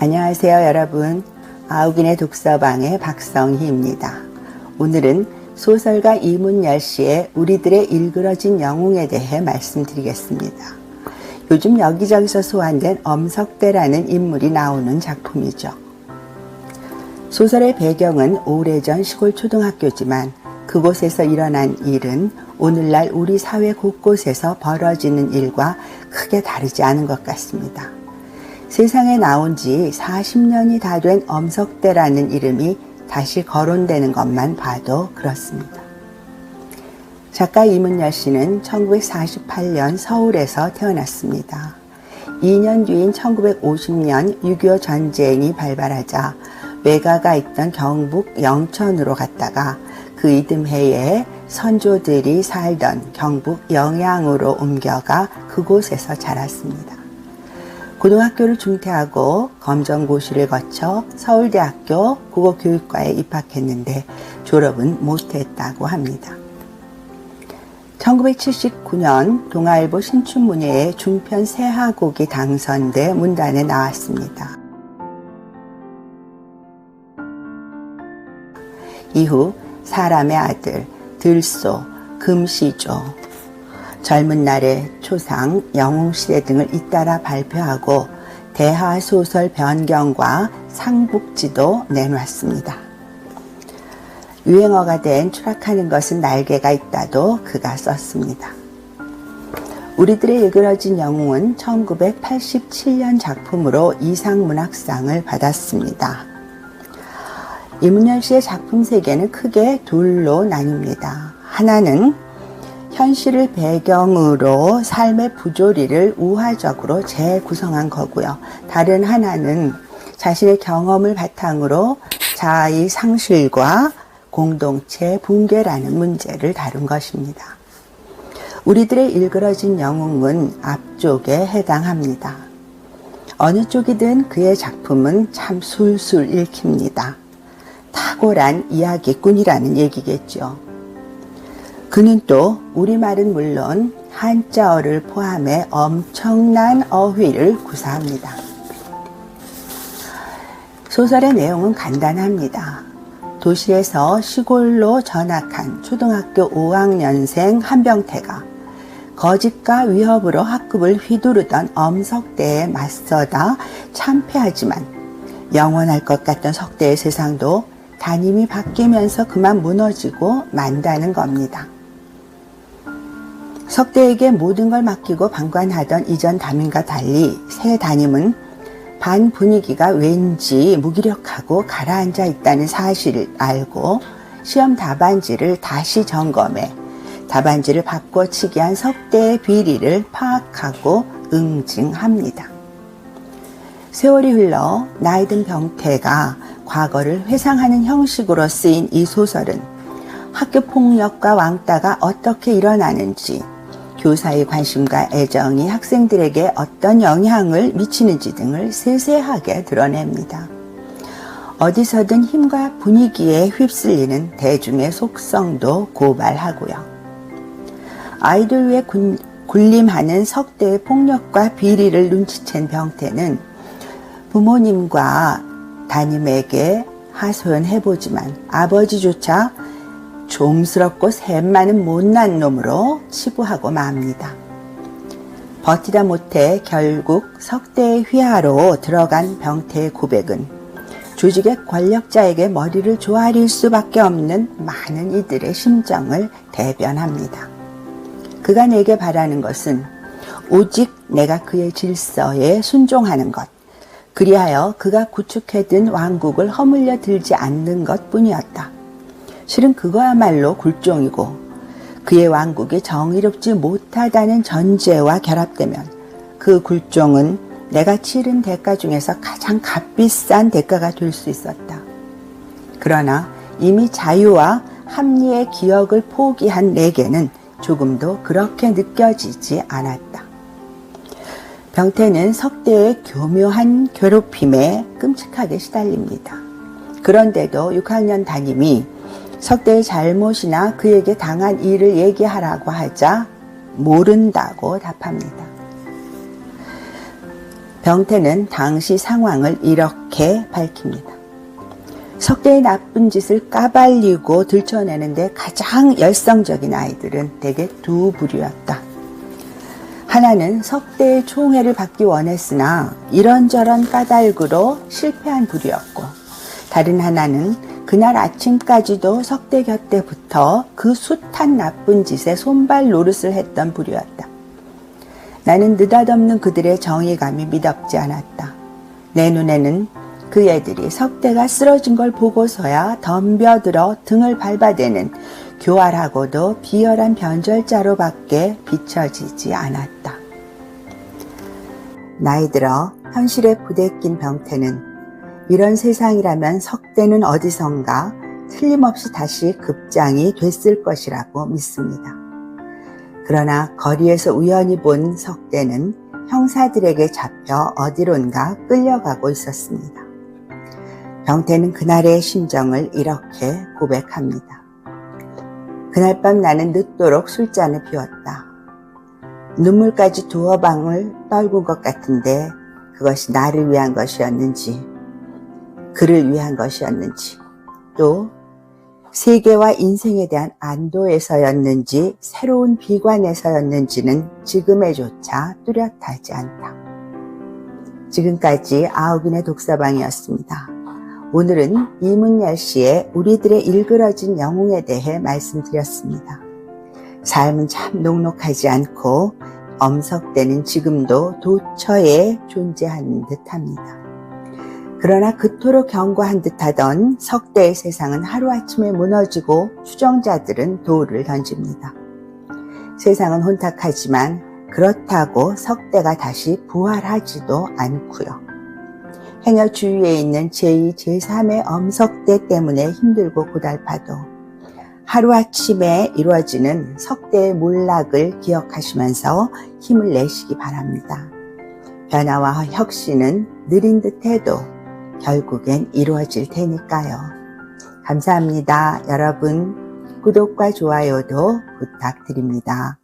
안녕하세요, 여러분. 아우긴의 독서방의 박성희입니다. 오늘은 소설가 이문열 씨의 우리들의 일그러진 영웅에 대해 말씀드리겠습니다. 요즘 여기저기서 소환된 엄석대라는 인물이 나오는 작품이죠. 소설의 배경은 오래전 시골 초등학교지만 그곳에서 일어난 일은 오늘날 우리 사회 곳곳에서 벌어지는 일과 크게 다르지 않은 것 같습니다. 세상에 나온 지 40년이 다 된 엄석대라는 이름이 다시 거론되는 것만 봐도 그렇습니다. 작가 이문열 씨는 1948년 서울에서 태어났습니다. 2년 뒤인 1950년 6.25 전쟁이 발발하자 외가가 있던 경북 영천으로 갔다가 그 이듬해에 선조들이 살던 경북 영양으로 옮겨가 그곳에서 자랐습니다. 고등학교를 중퇴하고 검정고시를 거쳐 서울대학교 국어교육과에 입학했는데 졸업은 못했다고 합니다. 1979년 동아일보 신춘문예에 중편 세하곡이 당선돼 문단에 나왔습니다. 이후 사람의 아들, 들소, 금시조, 젊은 날의 초상, 영웅시대 등을 잇따라 발표하고 대하소설 변경과 상북지도 내놓았습니다. 유행어가 된 추락하는 것은 날개가 있다도 그가 썼습니다. 우리들의 일그러진 영웅은 1987년 작품으로 이상문학상을 받았습니다. 이문열 씨의 작품 세계는 크게 둘로 나뉩니다. 하나는 현실을 배경으로 삶의 부조리를 우화적으로 재구성한 거고요. 다른 하나는 자신의 경험을 바탕으로 자아의 상실과 공동체 붕괴라는 문제를 다룬 것입니다. 우리들의 일그러진 영웅은 앞쪽에 해당합니다. 어느 쪽이든 그의 작품은 참 술술 읽힙니다. 탁월한 이야기꾼이라는 얘기겠죠. 그는 또 우리말은 물론 한자어를 포함해 엄청난 어휘를 구사합니다. 소설의 내용은 간단합니다. 도시에서 시골로 전학한 초등학교 5학년생 한병태가 거짓과 위협으로 학급을 휘두르던 엄석대에 맞서다 참패하지만 영원할 것 같던 석대의 세상도 담임이 바뀌면서 그만 무너지고 만다는 겁니다. 석대에게 모든 걸 맡기고 방관하던 이전 담임과 달리 새 담임은 반 분위기가 왠지 무기력하고 가라앉아 있다는 사실을 알고 시험 답안지를 다시 점검해 답안지를 바꿔치기 한 석대의 비리를 파악하고 응징합니다. 세월이 흘러 나이 든 병태가 과거를 회상하는 형식으로 쓰인 이 소설은 학교 폭력과 왕따가 어떻게 일어나는지 교사의 관심과 애정이 학생들에게 어떤 영향을 미치는지 등을 세세하게 드러냅니다. 어디서든 힘과 분위기에 휩쓸리는 대중의 속성도 고발하고요. 아이들 위해 군, 군림하는 석대의 폭력과 비리를 눈치챈 병태는 부모님과 담임에게 하소연해보지만 아버지조차 좀스럽고 샘 많은 못난 놈으로 치부하고 맙니다. 버티다 못해 결국 석대의 휘하로 들어간 병태의 고백은 조직의 권력자에게 머리를 조아릴 수밖에 없는 많은 이들의 심정을 대변합니다. 그가 내게 바라는 것은 오직 내가 그의 질서에 순종하는 것, 그리하여 그가 구축해둔 왕국을 허물려 들지 않는 것 뿐이었다. 실은 그거야말로 굴종이고 그의 왕국이 정의롭지 못하다는 전제와 결합되면 그 굴종은 내가 치른 대가 중에서 가장 값비싼 대가가 될 수 있었다. 그러나 이미 자유와 합리의 기억을 포기한 내게는 조금도 그렇게 느껴지지 않았다. 병태는 석대의 교묘한 괴롭힘에 끔찍하게 시달립니다. 그런데도 6학년 담임이 석대의 잘못이나 그에게 당한 일을 얘기하라고 하자 모른다고 답합니다. 병태는 당시 상황을 이렇게 밝힙니다. 석대의 나쁜 짓을 까발리고 들춰내는데 가장 열성적인 아이들은 대개 두 부류였다. 하나는 석대의 총애를 받기 원했으나 이런저런 까닭으로 실패한 부류였고, 다른 하나는 그날 아침까지도 석대 곁에 붙어 그 숱한 나쁜 짓에 손발 노릇을 했던 부류였다. 나는 느닷없는 그들의 정의감이 미덥지 않았다. 내 눈에는 그 애들이 석대가 쓰러진 걸 보고서야 덤벼들어 등을 밟아대는 교활하고도 비열한 변절자로밖에 비춰지지 않았다. 나이 들어 현실에 부대낀 병태는 이런 세상이라면 석대는 어디선가 틀림없이 다시 급장이 됐을 것이라고 믿습니다. 그러나 거리에서 우연히 본 석대는 형사들에게 잡혀 어디론가 끌려가고 있었습니다. 병태는 그날의 심정을 이렇게 고백합니다. 그날 밤 나는 늦도록 술잔을 피웠다. 눈물까지 두어 방울 빨군 것 같은데 그것이 나를 위한 것이었는지, 그를 위한 것이었는지, 또 세계와 인생에 대한 안도에서였는지 새로운 비관에서였는지는 지금에조차 뚜렷하지 않다. 지금까지 아욱인의 독서방이었습니다. 오늘은 이문열 씨의 우리들의 일그러진 영웅에 대해 말씀드렸습니다. 삶은 참 녹록하지 않고 엄석대는 지금도 도처에 존재하는 듯합니다. 그러나 그토록 견고한 듯하던 석대의 세상은 하루아침에 무너지고 추정자들은 돌을 던집니다. 세상은 혼탁하지만 그렇다고 석대가 다시 부활하지도 않고요. 행여 주위에 있는 제2, 제3의 엄석대 때문에 힘들고 고달파도 하루아침에 이루어지는 석대의 몰락을 기억하시면서 힘을 내시기 바랍니다. 변화와 혁신은 느린 듯 해도 결국엔 이루어질 테니까요. 감사합니다. 여러분, 구독과 좋아요도 부탁드립니다.